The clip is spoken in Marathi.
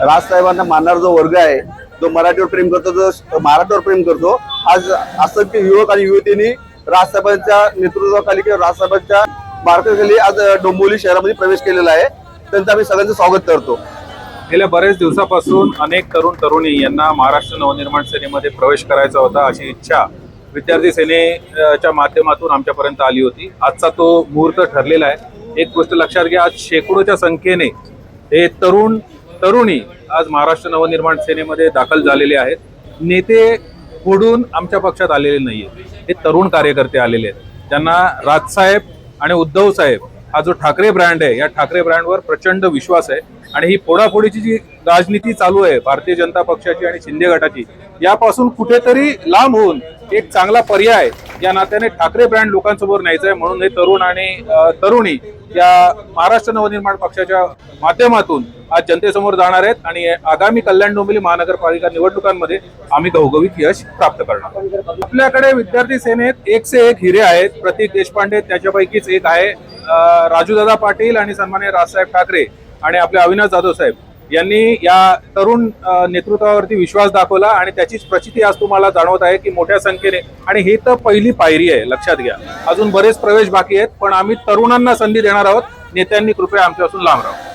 राजसाहेबांना मानणारा जो वर्ग आहे जो मराठीवर प्रेम करतो जो महाराष्ट्रावर प्रेम करतो आज असंख्य युवक आणि युवतींनी राजसाहेबांच्या नेतृत्वाखाली किंवा राजसाहेबांच्या मार्गाखाली आज डोंबिवली शहरामध्ये प्रवेश केलेला आहे. त्यांचं आम्ही सगळ्यांचं स्वागत करतो. गेल्या बरेच दिवसापासून अनेक तरुण तरुणी यांना महाराष्ट्र नवनिर्माण सेनेमध्ये प्रवेश करायचा होता अशी इच्छा विद्यार्थी सेनेच्या माध्यमातून आमच्यापर्यंत आली होती. आजचा तो मुहूर्त ठरलेला आहे. एक गोष्ट लक्षात घ्या आज शेकडोच्या संख्येने हे तरुण तरुणी आज महाराष्ट्र नवनिर्माण सेनेमध्ये दाखल झालेले आहेत. नेते फोडून आमच्या पक्षात आलेले नाहीये. हे तरुण कार्यकर्ते आलेले आहेत. त्यांना राजसाहेब आणि उद्धव साहेब हा जो ठाकरे ब्रँड आहे या ठाकरे ब्रँडवर प्रचंड विश्वास आहे आणि ही फोडाफोडीची जी राजनीती चालू आहे भारतीय जनता पक्षाची आणि शिंदे गटाची यापासून कुठेतरी लांब होऊन एक चांगला पर्याय या नात्याने ठाकरे ब्रँड लोकांसमोर न्यायचा आहे. म्हणून हे तरुण आणि तरुणी या महाराष्ट्र नवनिर्माण पक्षाच्या माध्यमातून आज जनतेसमोर जाणार आहेत आणि आगामी कल्याण डोंबिवली महानगरपालिका निवडणुकांमध्ये आम्ही घवघवीत यश प्राप्त करणार आपल्याकडे विद्यार्थी सेनेत एक से एक हिरे आहेत. प्रतीक देशपांडे त्याच्यापैकीच एक आहे. राजूदादा पाटील आणि सन्मान्य राजसाहेब ठाकरे आणि आपले अविनाश जाधव साहेब यांनी या तरुण नेतृत्वावरती विश्वास दाखवला आणि त्याचीच प्रचिती आज तुम्हाला जाणवत आहे की मोठ्या संख्येने आणि ही तर पहिली पायरी आहे लक्षात घ्या. अजून बरेच प्रवेश बाकी आहेत पण आम्ही तरुणांना संधी देणार आहोत. नेत्यांनी कृपया आमच्यापासून लांब राहू.